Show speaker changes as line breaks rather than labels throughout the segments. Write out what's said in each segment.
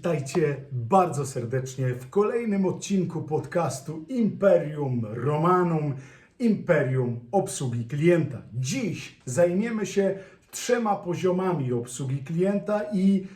Witajcie bardzo serdecznie w kolejnym odcinku podcastu Imperium Romanum, Imperium Obsługi Klienta. Dziś zajmiemy się trzema poziomami obsługi klienta i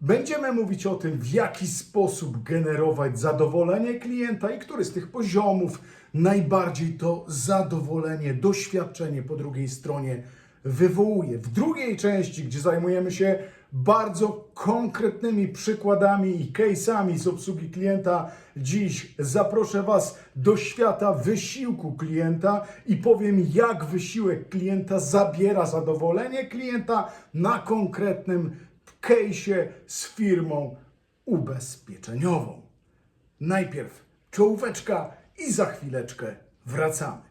będziemy mówić o tym, w jaki sposób generować zadowolenie klienta i który z tych poziomów najbardziej to zadowolenie, doświadczenie po drugiej stronie wywołuje. W drugiej części, gdzie zajmujemy się bardzo konkretnymi przykładami i case'ami z obsługi klienta, dziś zaproszę Was do świata wysiłku klienta i powiem, jak wysiłek klienta zabiera zadowolenie klienta na konkretnym case'ie z firmą ubezpieczeniową. Najpierw czołóweczka i za chwileczkę wracamy.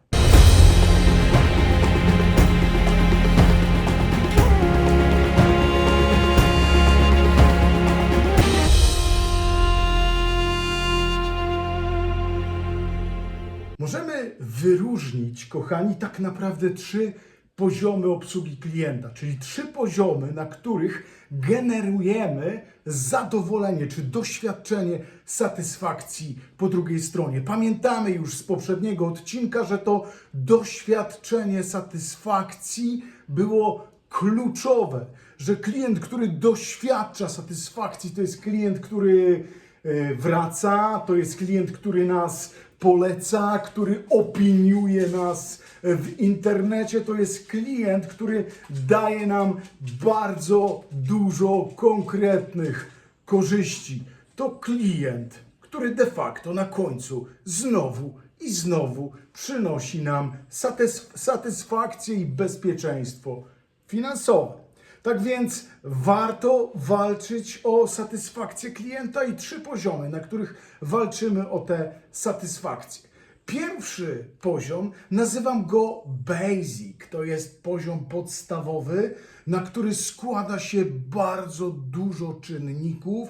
Wyróżnić, kochani, tak naprawdę trzy poziomy obsługi klienta, czyli trzy poziomy, na których generujemy zadowolenie czy doświadczenie satysfakcji po drugiej stronie. Pamiętamy już z poprzedniego odcinka, że to doświadczenie satysfakcji było kluczowe, że klient, który doświadcza satysfakcji, to jest klient, który e, wraca, to jest klient, który nas poleca, który opiniuje nas w internecie, to jest klient, który daje nam bardzo dużo konkretnych korzyści. To klient, który de facto na końcu znowu i znowu przynosi nam satys- satysfakcję i bezpieczeństwo finansowe. Tak więc warto walczyć o satysfakcję klienta i trzy poziomy, na których walczymy o tę satysfakcję. Pierwszy poziom nazywam go basic. To jest poziom podstawowy, na który składa się bardzo dużo czynników,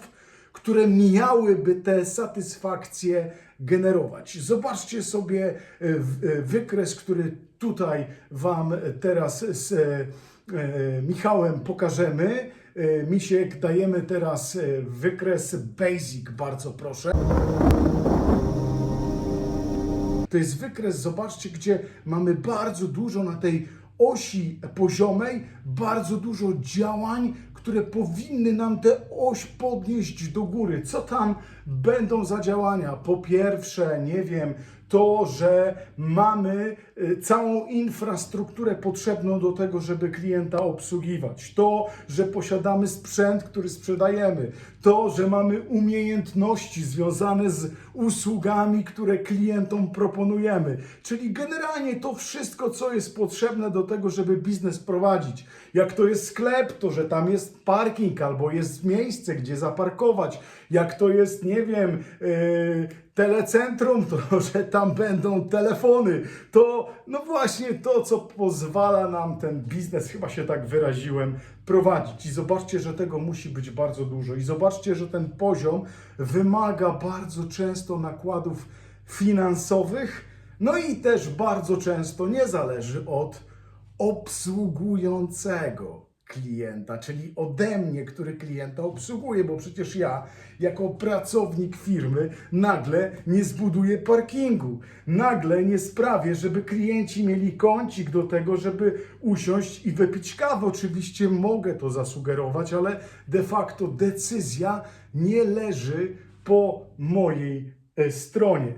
które miałyby tę satysfakcję generować. Zobaczcie sobie e, e, wykres, który tutaj Wam teraz z e, Michałem pokażemy. E, Misiek, dajemy teraz e, wykres basic, bardzo proszę. To jest wykres, zobaczcie, gdzie mamy bardzo dużo na tej osi poziomej, bardzo dużo działań, które powinny nam tę oś podnieść do góry. Co tam będą za działania? Po pierwsze, nie wiem, to, że mamy y, całą infrastrukturę potrzebną do tego, żeby klienta obsługiwać. To, że posiadamy sprzęt, który sprzedajemy. To, że mamy umiejętności związane z usługami, które klientom proponujemy. Czyli generalnie to wszystko, co jest potrzebne do tego, żeby biznes prowadzić. Jak to jest sklep, to że tam jest parking albo jest miejsce, gdzie zaparkować. Jak to jest, nie wiem, yy, telecentrum, to że tam będą telefony. To no właśnie to, co pozwala nam ten biznes, chyba się tak wyraziłem, prowadzić. I zobaczcie, że tego musi być bardzo dużo. I zobaczcie, że ten poziom wymaga bardzo często nakładów finansowych, no i też bardzo często nie zależy od obsługującego klienta, czyli ode mnie, który klienta obsługuje, bo przecież ja, jako pracownik firmy, nagle nie zbuduję parkingu, nagle nie sprawię, żeby klienci mieli kącik do tego, żeby usiąść i wypić kawę. Oczywiście mogę to zasugerować, ale de facto decyzja nie leży po mojej e, stronie.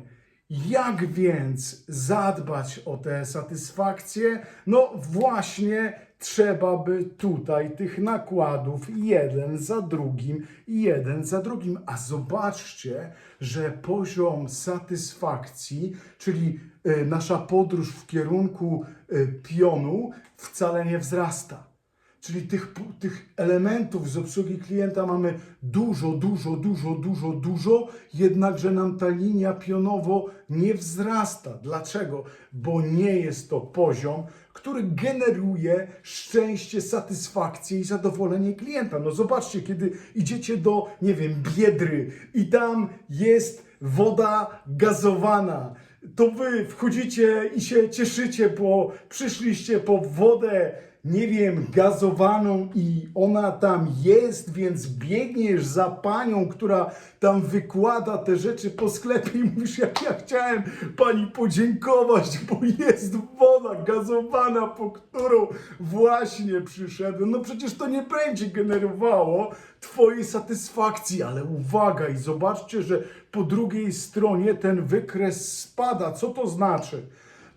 Jak więc zadbać o tę satysfakcję? No właśnie trzeba by tutaj tych nakładów jeden za drugim, jeden za drugim. A zobaczcie, że poziom satysfakcji, czyli y, nasza podróż w kierunku y, pionu wcale nie wzrasta. Czyli tych, tych elementów z obsługi klienta mamy dużo, dużo, dużo, dużo, dużo, jednakże nam ta linia pionowo nie wzrasta. Dlaczego? Bo nie jest to poziom, który generuje szczęście, satysfakcję i zadowolenie klienta. No zobaczcie, kiedy idziecie do, nie wiem, biedry i tam jest woda gazowana, to wy wchodzicie i się cieszycie, bo przyszliście po wodę nie wiem, gazowaną i ona tam jest, więc biegniesz za panią, która tam wykłada te rzeczy po sklepie i mówisz, jak ja chciałem pani podziękować, bo jest woda gazowana, po którą właśnie przyszedłem. No przecież to nie będzie generowało twojej satysfakcji, ale uwaga i zobaczcie, że po drugiej stronie ten wykres spada. Co to znaczy?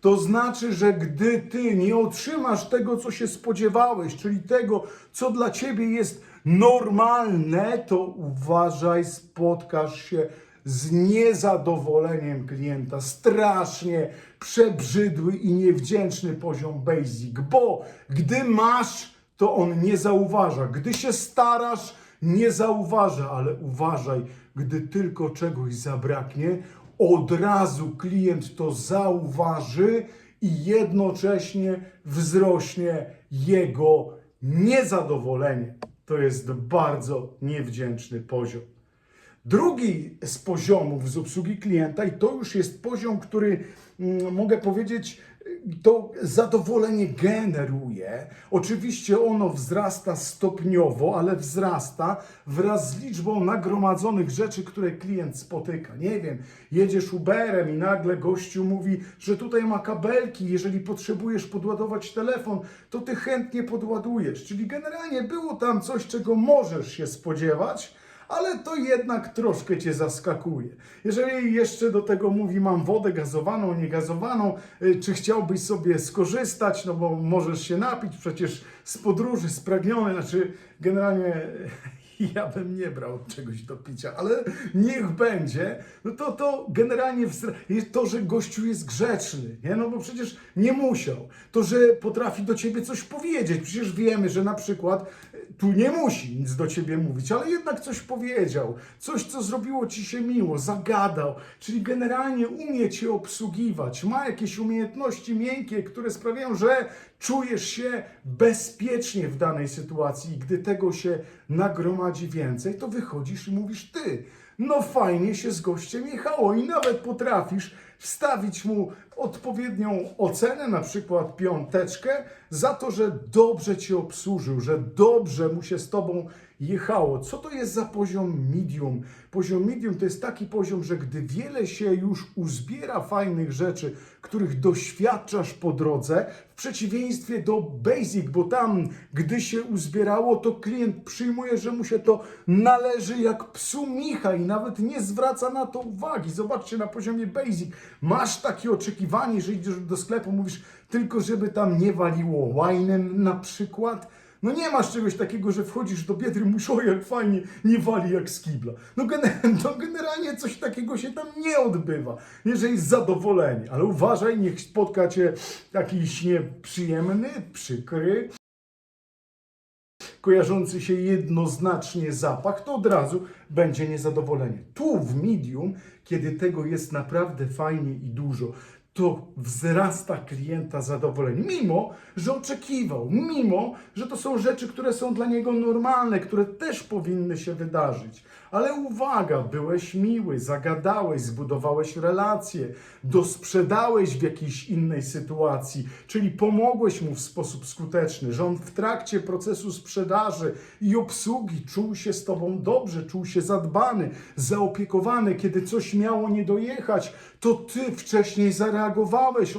To znaczy, że gdy ty nie otrzymasz tego, co się spodziewałeś, czyli tego, co dla ciebie jest normalne, to uważaj, spotkasz się z niezadowoleniem klienta. Strasznie przebrzydły i niewdzięczny poziom basic, bo gdy masz, to on nie zauważa. Gdy się starasz, nie zauważa, ale uważaj, gdy tylko czegoś zabraknie, od razu klient to zauważy i jednocześnie wzrośnie jego niezadowolenie. To jest bardzo niewdzięczny poziom. Drugi z poziomów z obsługi klienta, i to już jest poziom, który mm, mogę powiedzieć, to zadowolenie generuje. Oczywiście ono wzrasta stopniowo, ale wzrasta wraz z liczbą nagromadzonych rzeczy, które klient spotyka. Nie wiem, jedziesz Uberem i nagle gościu mówi, że tutaj ma kabelki, jeżeli potrzebujesz podładować telefon, to ty chętnie podładujesz. Czyli generalnie było tam coś, czego możesz się spodziewać, ale to jednak troszkę cię zaskakuje. Jeżeli jeszcze do tego mówi, mam wodę gazowaną, niegazowaną, y, czy chciałbyś sobie skorzystać, no bo możesz się napić, przecież z podróży spragniony, znaczy generalnie ja bym nie brał czegoś do picia, ale niech będzie, no to to generalnie to, że gościu jest grzeczny, nie? no bo przecież nie musiał. To, że potrafi do ciebie coś powiedzieć, przecież wiemy, że na przykład y, tu nie musi nic do ciebie mówić, ale jednak coś powiedział, coś, co zrobiło ci się miło, zagadał, czyli generalnie umie cię obsługiwać, ma jakieś umiejętności miękkie, które sprawiają, że czujesz się bezpiecznie w danej sytuacji i gdy tego się nagromadzi więcej, to wychodzisz i mówisz ty. No fajnie się z gościem jechało i nawet potrafisz wstawić mu odpowiednią ocenę, na przykład piąteczkę, za to, że dobrze cię obsłużył, że dobrze mu się z tobą jechało. Co to jest za poziom medium? Poziom medium to jest taki poziom, że gdy wiele się już uzbiera fajnych rzeczy, których doświadczasz po drodze, w przeciwieństwie do basic, bo tam, gdy się uzbierało, to klient przyjmuje, że mu się to należy jak psu Micha i nawet nie zwraca na to uwagi. Zobaczcie na poziomie basic. Masz takie oczekiwanie, że idziesz do sklepu, mówisz tylko, żeby tam nie waliło łajnem na przykład. No nie masz czegoś takiego, że wchodzisz do biedry, mówisz, o jak fajnie, nie wali jak z kibla. No, gener- no generalnie coś takiego się tam nie odbywa, jeżeli zadowolenie. Ale uważaj, niech spotka cię jakiś nieprzyjemny, przykry, kojarzący się jednoznacznie zapach, to od razu będzie niezadowolenie. Tu w medium, kiedy tego jest naprawdę fajnie i dużo, to wzrasta klienta zadowolenie, mimo że oczekiwał, mimo że to są rzeczy, które są dla niego normalne, które też powinny się wydarzyć. Ale uwaga, byłeś miły, zagadałeś, zbudowałeś relacje, dosprzedałeś w jakiejś innej sytuacji, czyli pomogłeś mu w sposób skuteczny, że on w trakcie procesu sprzedaży i obsługi czuł się z tobą dobrze, czuł się zadbany, zaopiekowany, kiedy coś miało nie dojechać, to ty wcześniej zareagowałeś,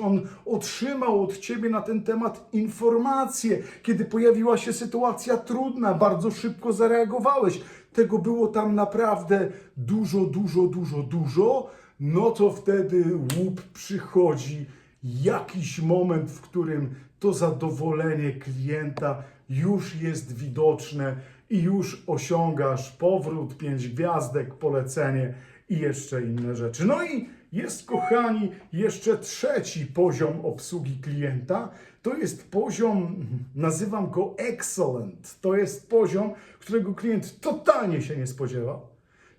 on otrzymał od ciebie na ten temat informacje, kiedy pojawiła się sytuacja trudna, bardzo szybko zareagowałeś. Tego było tam naprawdę dużo, dużo, dużo, dużo. No to wtedy łup przychodzi jakiś moment, w którym to zadowolenie klienta już jest widoczne i już osiągasz powrót, pięć gwiazdek, polecenie i jeszcze inne rzeczy. No i jest, kochani, jeszcze trzeci poziom obsługi klienta. To jest poziom, nazywam go excellent. To jest poziom, którego klient totalnie się nie spodziewał,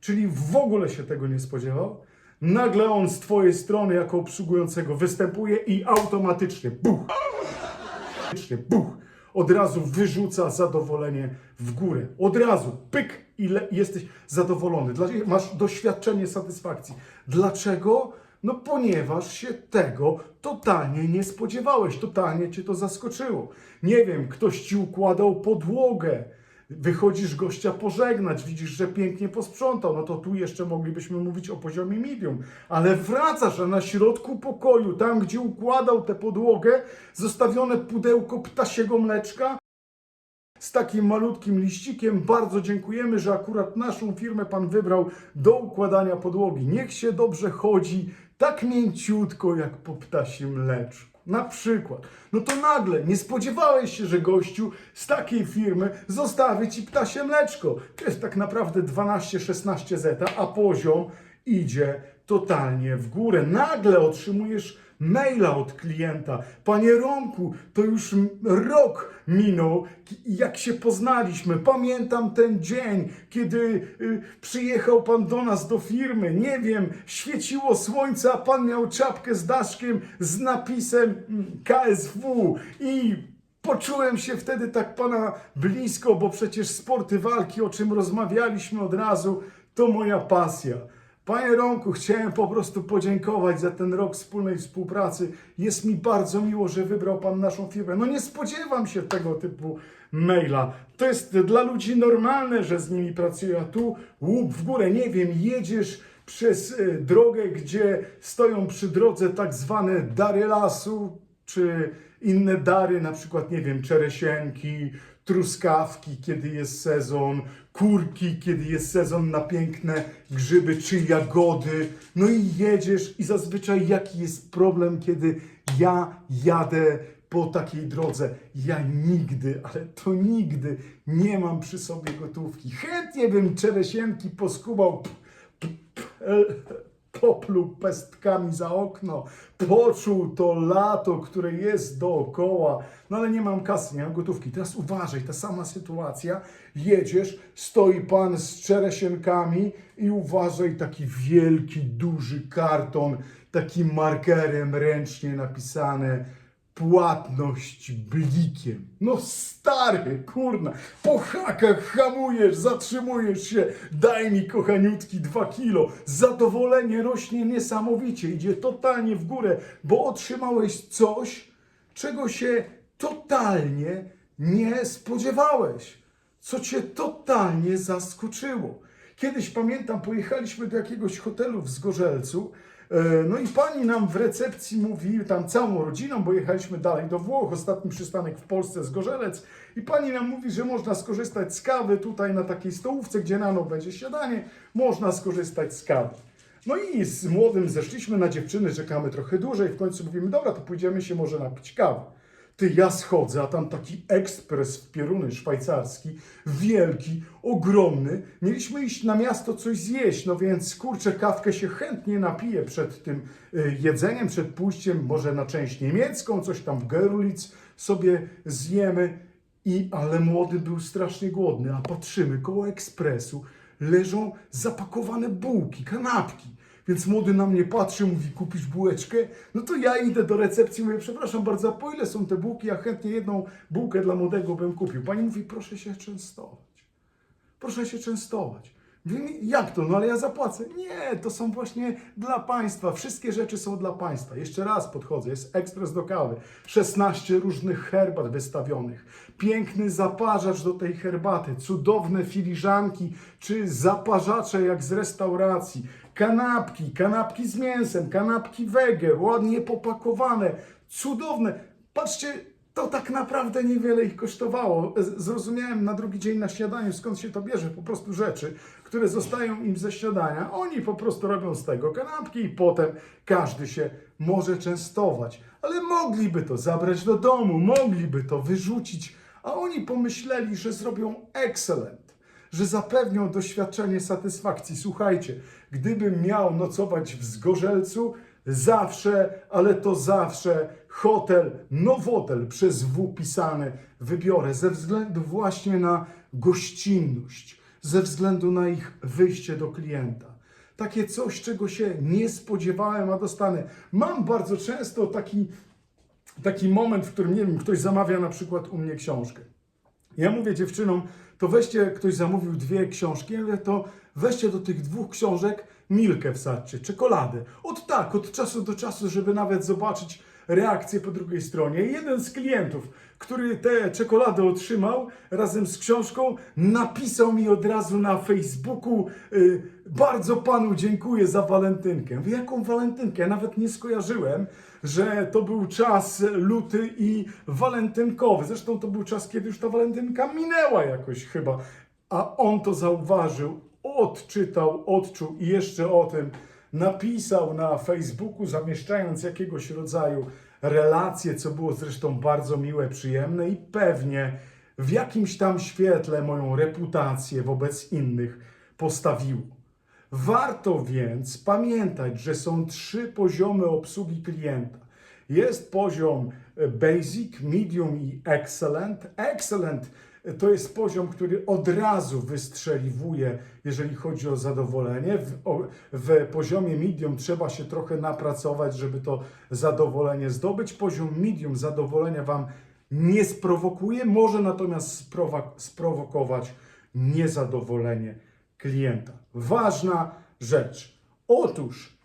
czyli w ogóle się tego nie spodziewał. Nagle on z Twojej strony jako obsługującego występuje i automatycznie buch, buch, od razu wyrzuca zadowolenie w górę. Od razu, pyk, ile jesteś zadowolony. Masz doświadczenie satysfakcji. Dlaczego? No ponieważ się tego totalnie nie spodziewałeś, totalnie cię to zaskoczyło. Nie wiem, ktoś ci układał podłogę, wychodzisz gościa pożegnać, widzisz, że pięknie posprzątał, no to tu jeszcze moglibyśmy mówić o poziomie medium, ale wracasz, a na środku pokoju, tam gdzie układał tę podłogę, zostawione pudełko ptasiego mleczka, z takim malutkim liścikiem. Bardzo dziękujemy, że akurat naszą firmę Pan wybrał do układania podłogi. Niech się dobrze chodzi, tak mięciutko jak po ptasim mleczku. Na przykład. No to nagle nie spodziewałeś się, że gościu z takiej firmy zostawi ci ptasie mleczko. To jest tak naprawdę 12-16 zeta, a poziom idzie totalnie w górę. Nagle otrzymujesz maila od klienta. Panie Romku, to już rok minął, jak się poznaliśmy. Pamiętam ten dzień, kiedy y, przyjechał pan do nas do firmy. Nie wiem, świeciło słońce, a pan miał czapkę z daszkiem z napisem mm, KSW i Poczułem się wtedy tak pana blisko, bo przecież sporty walki, o czym rozmawialiśmy od razu, to moja pasja. Panie Romku, chciałem po prostu podziękować za ten rok wspólnej współpracy. Jest mi bardzo miło, że wybrał Pan naszą firmę. No nie spodziewam się tego typu maila. To jest dla ludzi normalne, że z nimi pracuję, a tu łup w górę, nie wiem, jedziesz przez e, drogę, gdzie stoją przy drodze tak zwane dary lasu, czy inne dary, na przykład, nie wiem, czeresienki, truskawki, kiedy jest sezon, kurki, kiedy jest sezon na piękne grzyby czy jagody. No i jedziesz i zazwyczaj jaki jest problem, kiedy ja jadę po takiej drodze. Ja nigdy, ale to nigdy nie mam przy sobie gotówki. Chętnie bym czeresienki poskubał, p- p- p- popluł pestkami za okno, poczuł to lato, które jest dookoła, no ale nie mam kasy, nie mam gotówki. Teraz uważaj, ta sama sytuacja, jedziesz, stoi pan z czeresienkami i uważaj, taki wielki, duży karton, takim markerem ręcznie napisane płatność blikiem. No stary, kurna, po hakach hamujesz, zatrzymujesz się, daj mi kochaniutki dwa kilo. Zadowolenie rośnie niesamowicie, idzie totalnie w górę, bo otrzymałeś coś, czego się totalnie nie spodziewałeś, co cię totalnie zaskoczyło. Kiedyś pamiętam, pojechaliśmy do jakiegoś hotelu w Zgorzelcu. E, No i pani nam w recepcji mówi, tam całą rodziną, bo jechaliśmy dalej do Włoch, ostatni przystanek w Polsce Zgorzelec. I pani nam mówi, że można skorzystać z kawy tutaj na takiej stołówce, gdzie rano będzie śniadanie, można skorzystać z kawy. No i z młodym zeszliśmy na dziewczyny, czekamy trochę dłużej, w końcu mówimy, dobra, to pójdziemy się może napić kawy. Ty, ja schodzę, a tam taki ekspres w pieruny szwajcarski, wielki, ogromny. Mieliśmy iść na miasto coś zjeść, no więc kurczę, kawkę się chętnie napiję przed tym y, jedzeniem, przed pójściem, może na część niemiecką, coś tam w Gerlitz sobie zjemy. I, ale młody był strasznie głodny, a patrzymy, koło ekspresu leżą zapakowane bułki, kanapki. Więc młody na mnie patrzy, mówi, kupisz bułeczkę? No to ja idę do recepcji, mówię, przepraszam bardzo, po ile są te bułki? Ja chętnie jedną bułkę dla młodego bym kupił. Pani mówi, proszę się częstować. Proszę się częstować. Jak to? No ale ja zapłacę. Nie, to są właśnie dla państwa. Wszystkie rzeczy są dla państwa. Jeszcze raz podchodzę. Jest ekspres do kawy. 16 różnych herbat wystawionych. Piękny zaparzacz do tej herbaty. Cudowne filiżanki czy zaparzacze jak z restauracji. Kanapki, kanapki z mięsem, kanapki wege, ładnie popakowane. Cudowne. Patrzcie, to tak naprawdę niewiele ich kosztowało. Z- Zrozumiałem na drugi dzień na śniadaniu, skąd się to bierze. Po prostu rzeczy, które zostają im ze śniadania. Oni po prostu robią z tego kanapki i potem każdy się może częstować. Ale mogliby to zabrać do domu, mogliby to wyrzucić, a oni pomyśleli, że zrobią excellent że zapewnią doświadczenie satysfakcji. Słuchajcie, gdybym miał nocować w Zgorzelcu, zawsze, ale to zawsze hotel, nowotel przez W pisane wybiorę ze względu właśnie na gościnność, ze względu na ich wyjście do klienta. Takie coś, czego się nie spodziewałem, a dostanę. Mam bardzo często taki, taki moment, w którym, nie wiem, ktoś zamawia na przykład u mnie książkę. Ja mówię dziewczynom, to weźcie, ktoś zamówił dwie książki, mówię, to weźcie do tych dwóch książek milkę wsadźcie, czekoladę. Od tak, od czasu do czasu, żeby nawet zobaczyć reakcję po drugiej stronie. Jeden z klientów, który tę czekoladę otrzymał razem z książką, napisał mi od razu na Facebooku y, bardzo panu dziękuję za walentynkę. Mówię, jaką walentynkę? Ja nawet nie skojarzyłem, że to był czas luty i walentynkowy. Zresztą to był czas, kiedy już ta walentynka minęła jakoś chyba. A on to zauważył, odczytał, odczuł i jeszcze o tym napisał na Facebooku, zamieszczając jakiegoś rodzaju relacje, co było zresztą bardzo miłe, przyjemne i pewnie w jakimś tam świetle moją reputację wobec innych postawiło. Warto więc pamiętać, że są trzy poziomy obsługi klienta. Jest poziom basic, medium i excellent. Excellent to jest poziom, który od razu wystrzeliwuje, jeżeli chodzi o zadowolenie. W, o, w poziomie medium trzeba się trochę napracować, żeby to zadowolenie zdobyć. Poziom medium zadowolenia Wam nie sprowokuje, może natomiast sprowokować niezadowolenie klienta. Ważna rzecz. Otóż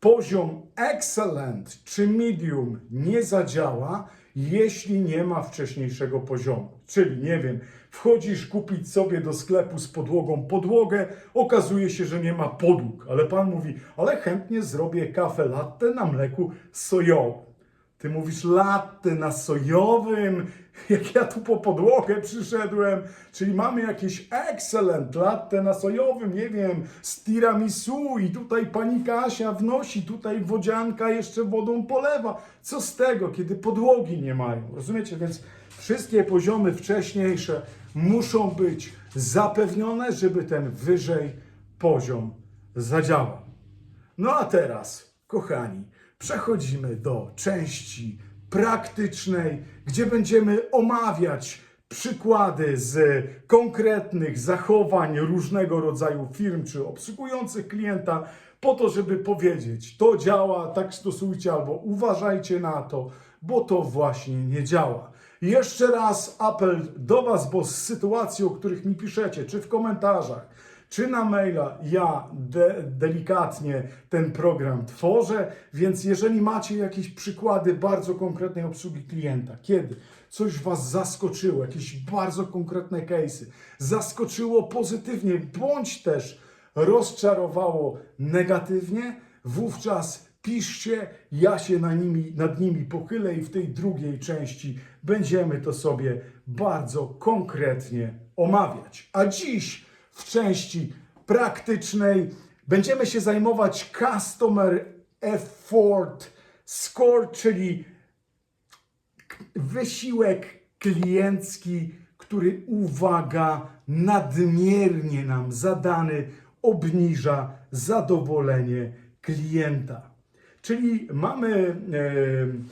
poziom excellent czy medium nie zadziała, jeśli nie ma wcześniejszego poziomu. Czyli, nie wiem, wchodzisz kupić sobie do sklepu z podłogą podłogę, okazuje się, że nie ma podłóg, ale pan mówi, ale chętnie zrobię kawę latte na mleku sojowym. Ty mówisz latte na sojowym, jak ja tu po podłogę przyszedłem, czyli mamy jakieś excellent latte na sojowym, nie wiem, z tiramisu i tutaj pani Kasia wnosi, tutaj wodzianka jeszcze wodą polewa. Co z tego, kiedy podłogi nie mają? Rozumiecie? Więc wszystkie poziomy wcześniejsze muszą być zapewnione, żeby ten wyżej poziom zadziałał. No a teraz, kochani, przechodzimy do części praktycznej, gdzie będziemy omawiać przykłady z konkretnych zachowań różnego rodzaju firm czy obsługujących klienta, po to, żeby powiedzieć, to działa, tak stosujcie, albo uważajcie na to, bo to właśnie nie działa. Jeszcze raz apel do Was, bo z sytuacji, o których mi piszecie, czy w komentarzach, czy na maila ja de, delikatnie ten program tworzę, więc jeżeli macie jakieś przykłady bardzo konkretnej obsługi klienta, kiedy coś Was zaskoczyło, jakieś bardzo konkretne case'y, zaskoczyło pozytywnie, bądź też rozczarowało negatywnie, wówczas piszcie, ja się na nimi, nad nimi pochylę i w tej drugiej części będziemy to sobie bardzo konkretnie omawiać. A dziś w części praktycznej będziemy się zajmować Customer Effort Score, czyli wysiłek kliencki, który, uwaga, nadmiernie nam zadany obniża zadowolenie klienta. Czyli mamy w-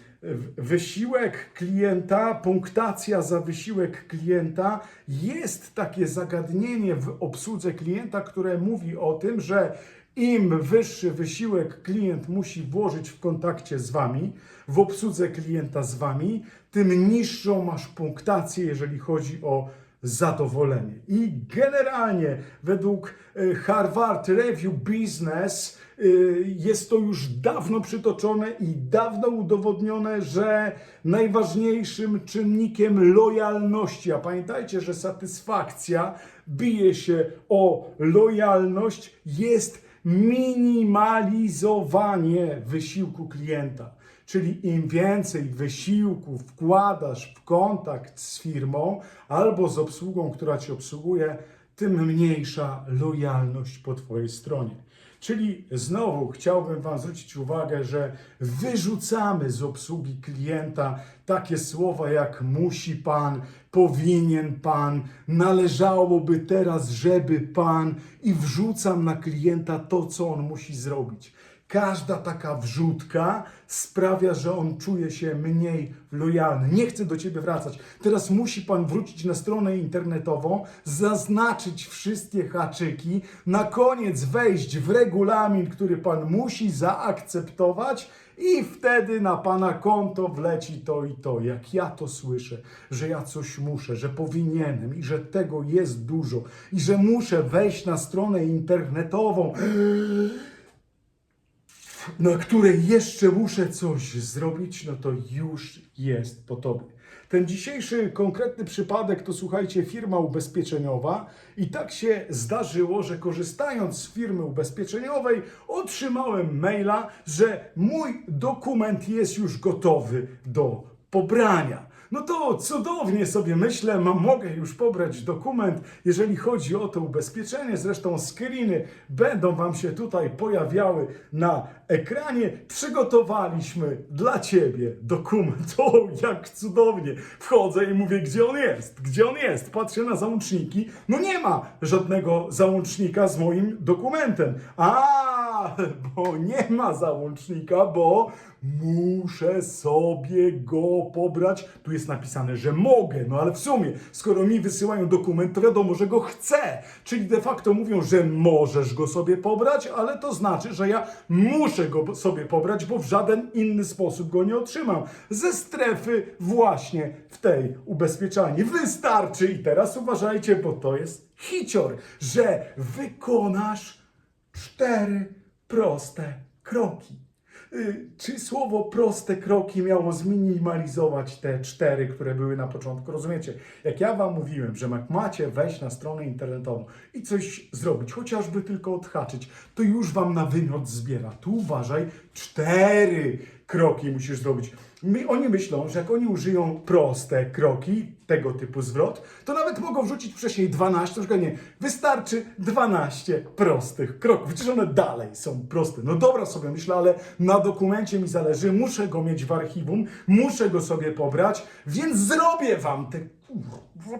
wysiłek klienta, punktacja za wysiłek klienta. Jest takie zagadnienie w obsłudze klienta, które mówi o tym, że im wyższy wysiłek klient musi włożyć w kontakcie z Wami, w obsłudze klienta z Wami, tym niższą masz punktację, jeżeli chodzi o zadowolenie. I generalnie według e, Harvard Review Business e, jest to już dawno przytoczone i dawno udowodnione, że najważniejszym czynnikiem lojalności, a pamiętajcie, że satysfakcja bije się o lojalność, jest minimalizowanie wysiłku klienta. Czyli im więcej wysiłku wkładasz w kontakt z firmą albo z obsługą, która cię obsługuje, tym mniejsza lojalność po Twojej stronie. Czyli znowu chciałbym Wam zwrócić uwagę, że wyrzucamy z obsługi klienta takie słowa jak musi Pan, powinien Pan, należałoby teraz, żeby Pan i wrzucam na klienta to, co on musi zrobić. Każda taka wrzutka sprawia, że on czuje się mniej lojalny. Nie chce do ciebie wracać. Teraz musi pan wrócić na stronę internetową, zaznaczyć wszystkie haczyki, na koniec wejść w regulamin, który pan musi zaakceptować. I wtedy na pana konto wleci to i to. Jak ja to słyszę, że ja coś muszę, że powinienem i że tego jest dużo i że muszę wejść na stronę internetową, na której jeszcze muszę coś zrobić, no to już jest po tobie. Ten dzisiejszy konkretny przypadek to słuchajcie, firma ubezpieczeniowa i tak się zdarzyło, że korzystając z firmy ubezpieczeniowej otrzymałem maila, że mój dokument jest już gotowy do pobrania. No to cudownie sobie myślę, mam, mogę już pobrać dokument, jeżeli chodzi o to ubezpieczenie. Zresztą screeny będą Wam się tutaj pojawiały na ekranie. Przygotowaliśmy dla Ciebie dokument. O, jak cudownie! Wchodzę i mówię, gdzie on jest? Gdzie on jest? Patrzę na załączniki. No nie ma żadnego załącznika z moim dokumentem. A, bo nie ma załącznika, bo muszę sobie go pobrać. Tu jest napisane, że mogę, no ale w sumie, skoro mi wysyłają dokument, to wiadomo, że go chcę. Czyli de facto mówią, że możesz go sobie pobrać, ale to znaczy, że ja muszę go sobie pobrać, bo w żaden inny sposób go nie otrzymam. Ze strefy właśnie w tej ubezpieczalni. Wystarczy i teraz uważajcie, bo to jest hicior, że wykonasz cztery proste kroki. Y, Czy słowo proste kroki miało zminimalizować te cztery, które były na początku? Rozumiecie? Jak ja Wam mówiłem, że jak macie wejść na stronę internetową i coś zrobić, chociażby tylko odhaczyć, to już Wam na wymiot zbiera. Tu uważaj, cztery kroki musisz zrobić. My, oni myślą, że jak oni użyją proste kroki, tego typu zwrot, to nawet mogą wrzucić wcześniej 12, na przykład nie, wystarczy 12 prostych kroków. Przecież one dalej są proste. No dobra sobie myślę, ale na dokumencie mi zależy, muszę go mieć w archiwum, muszę go sobie pobrać, więc zrobię wam te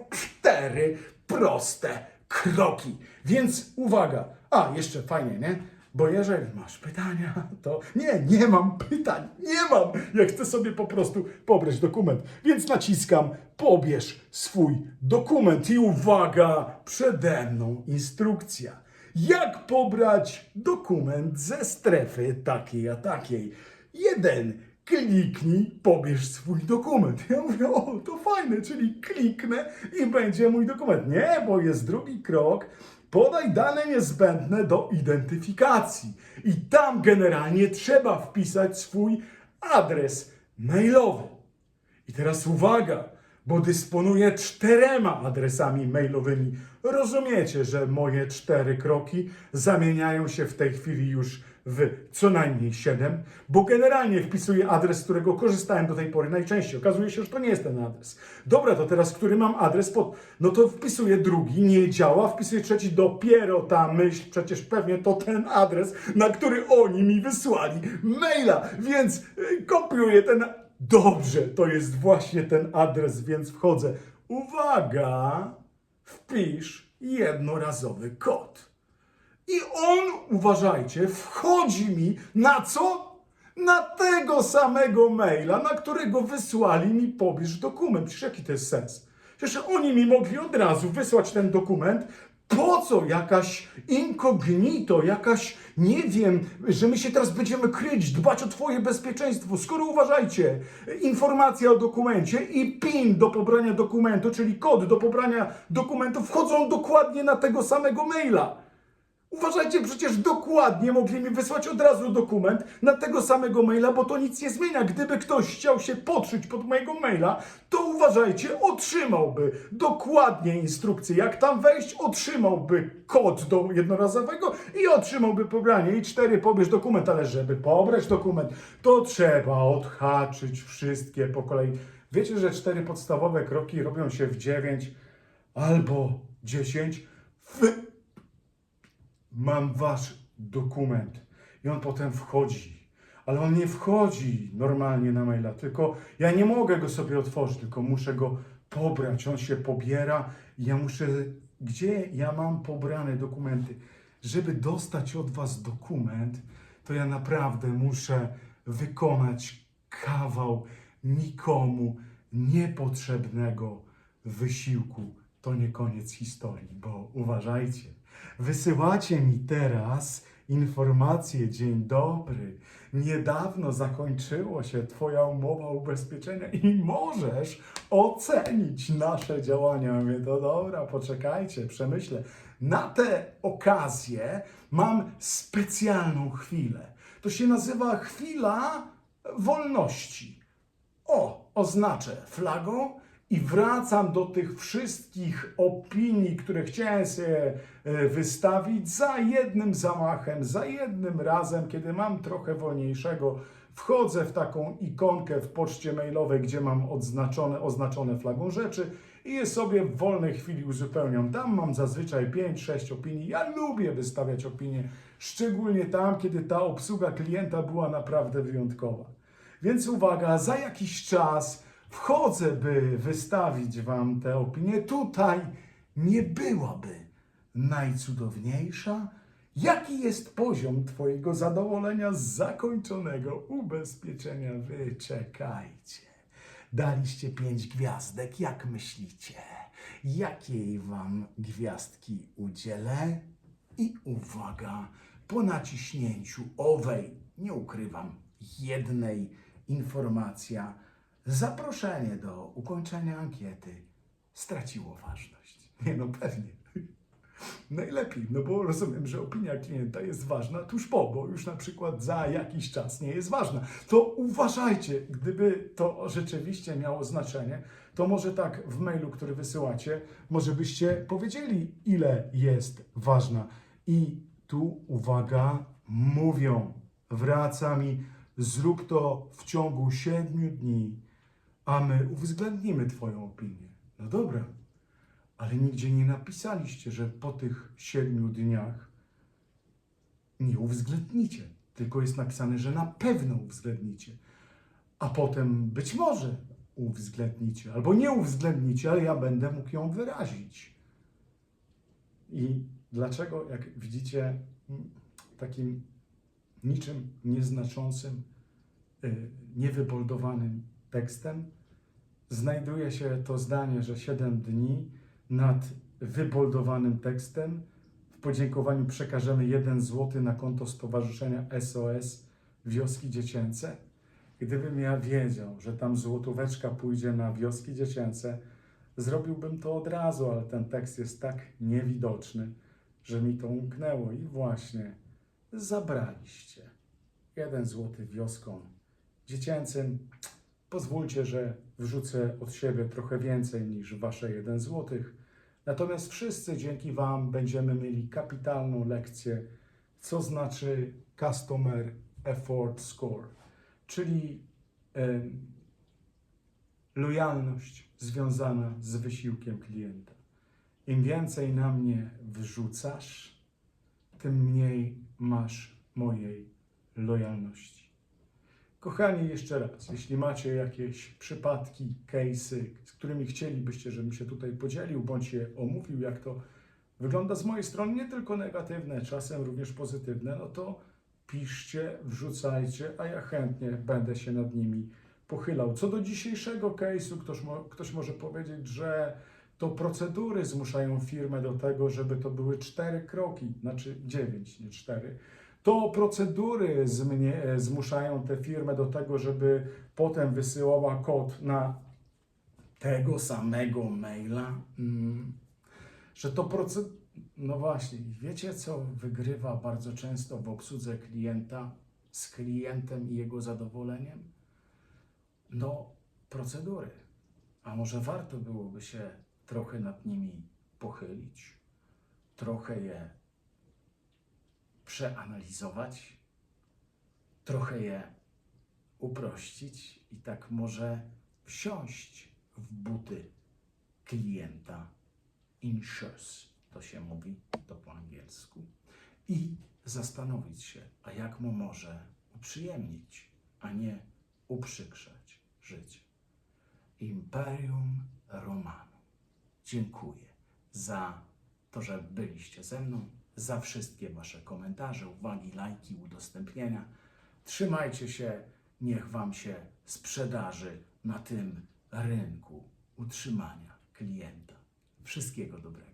cztery proste kroki. Więc uwaga, a jeszcze fajnie, nie? Bo jeżeli masz pytania, to nie, nie mam pytań, nie mam. Ja chcę sobie po prostu pobrać dokument. Więc naciskam pobierz swój dokument i uwaga, przede mną instrukcja. Jak pobrać dokument ze strefy takiej a takiej? Jeden. Kliknij, pobierz swój dokument. Ja mówię, o, to fajne, czyli kliknę i będzie mój dokument. Nie, bo jest drugi krok. Podaj dane niezbędne do identyfikacji. I tam generalnie trzeba wpisać swój adres mailowy. I teraz uwaga, bo dysponuję czterema adresami mailowymi. Rozumiecie, że moje cztery kroki zamieniają się w tej chwili już w co najmniej siedem, bo generalnie wpisuję adres, z którego korzystałem do tej pory najczęściej. Okazuje się, że to nie jest ten adres. Dobra, to teraz który mam adres pod... No to wpisuję drugi, nie działa, wpisuję trzeci, dopiero ta myśl, przecież pewnie to ten adres, na który oni mi wysłali maila, więc y, kopiuję ten... Dobrze, to jest właśnie ten adres, więc wchodzę. Uwaga! Wpisz jednorazowy kod. I on, uważajcie, wchodzi mi na co? Na tego samego maila, na którego wysłali mi pobierz dokument. Przecież jaki to jest sens? Przecież oni mi mogli od razu wysłać ten dokument. Po co jakaś incognito, jakaś, nie wiem, że my się teraz będziemy kryć, dbać o Twoje bezpieczeństwo, skoro uważajcie, informacja o dokumencie i PIN do pobrania dokumentu, czyli kod do pobrania dokumentu wchodzą dokładnie na tego samego maila. Uważajcie, przecież dokładnie mogli mi wysłać od razu dokument na tego samego maila, bo to nic nie zmienia. Gdyby ktoś chciał się podszyć pod mojego maila, to uważajcie, otrzymałby dokładnie instrukcję, jak tam wejść, otrzymałby kod do jednorazowego i otrzymałby pobranie. I cztery, pobierz dokument, ale żeby pobrać dokument, to trzeba odhaczyć wszystkie po kolei. Wiecie, że cztery podstawowe kroki robią się w dziewięć albo dziesięć? W mam wasz dokument. I on potem wchodzi. Ale on nie wchodzi normalnie na maila, tylko ja nie mogę go sobie otworzyć, tylko muszę go pobrać. On się pobiera i ja muszę. Gdzie ja mam pobrane dokumenty? Żeby dostać od was dokument, to ja naprawdę muszę wykonać kawał nikomu niepotrzebnego wysiłku. To nie koniec historii, bo uważajcie, wysyłacie mi teraz informację, dzień dobry, niedawno zakończyło się Twoja umowa ubezpieczenia i możesz ocenić nasze działania. Mówię, to dobra, poczekajcie, przemyślę. Na tę okazję mam specjalną chwilę. To się nazywa chwila wolności. O, oznaczę flagą i wracam do tych wszystkich opinii, które chciałem sobie e, wystawić za jednym zamachem, za jednym razem, kiedy mam trochę wolniejszego. Wchodzę w taką ikonkę w poczcie mailowej, gdzie mam odznaczone, oznaczone flagą rzeczy i je sobie w wolnej chwili uzupełniam. Tam mam zazwyczaj 5-6 opinii. Ja lubię wystawiać opinie, szczególnie tam, kiedy ta obsługa klienta była naprawdę wyjątkowa. Więc uwaga, za jakiś czas wchodzę, by wystawić Wam tę opinię. Tutaj nie byłaby najcudowniejsza. Jaki jest poziom Twojego zadowolenia z zakończonego ubezpieczenia? Wyczekajcie. Daliście pięć gwiazdek. Jak myślicie? Jakiej Wam gwiazdki udzielę? I uwaga, po naciśnięciu owej, nie ukrywam, jednej informacja, zaproszenie do ukończenia ankiety straciło ważność. Nie no, pewnie. Najlepiej, no bo rozumiem, że opinia klienta jest ważna tuż po, bo już na przykład za jakiś czas nie jest ważna. To uważajcie, gdyby to rzeczywiście miało znaczenie, to może tak w mailu, który wysyłacie, może byście powiedzieli, ile jest ważna. I tu uwaga, mówią, wraca mi, zrób to w ciągu siedmiu dni, a my uwzględnimy Twoją opinię. No dobra, ale nigdzie nie napisaliście, że po tych siedmiu dniach nie uwzględnicie. Tylko jest napisane, że na pewno uwzględnicie. A potem być może uwzględnicie, albo nie uwzględnicie, ale ja będę mógł ją wyrazić. I dlaczego, jak widzicie, takim niczym nieznaczącym, y, niewyboldowanym tekstem znajduje się to zdanie, że 7 dni nad wyboldowanym tekstem. W podziękowaniu przekażemy 1 zł na konto Stowarzyszenia SOS Wioski Dziecięce. Gdybym ja wiedział, że tam złotóweczka pójdzie na wioski dziecięce, zrobiłbym to od razu, ale ten tekst jest tak niewidoczny, że mi to umknęło i właśnie zabraliście. Jeden złoty wioskom dziecięcym. Pozwólcie, że wrzucę od siebie trochę więcej niż wasze 1 złotych. Natomiast wszyscy dzięki Wam będziemy mieli kapitalną lekcję, co znaczy Customer Effort Score, czyli lojalność związana z wysiłkiem klienta. Im więcej na mnie wrzucasz, tym mniej masz mojej lojalności. Kochani, jeszcze raz, jeśli macie jakieś przypadki, case'y, z którymi chcielibyście, żebym się tutaj podzielił, bądź je omówił, jak to wygląda z mojej strony, nie tylko negatywne, czasem również pozytywne, no to piszcie, wrzucajcie, a ja chętnie będę się nad nimi pochylał. Co do dzisiejszego case'u, ktoś, mo- ktoś może powiedzieć, że to procedury zmuszają firmę do tego, żeby to były cztery kroki, znaczy dziewięć, nie cztery. To procedury zmuszają tę firmę do tego, żeby potem wysyłała kod na tego samego maila. Mm. Że to proced... No właśnie, wiecie co wygrywa bardzo często w obsłudze klienta z klientem i jego zadowoleniem? No, procedury. A może warto byłoby się trochę nad nimi pochylić, trochę je przeanalizować, trochę je uprościć i tak może wsiąść w buty klienta in shoes, to się mówi to po angielsku, i zastanowić się, a jak mu może uprzyjemnić, a nie uprzykrzać życie. Imperium Romanum. Dziękuję za to, że byliście ze mną. Za wszystkie Wasze komentarze, uwagi, lajki, udostępnienia. Trzymajcie się, niech Wam się sprzedaży na tym rynku utrzymania klienta. Wszystkiego dobrego.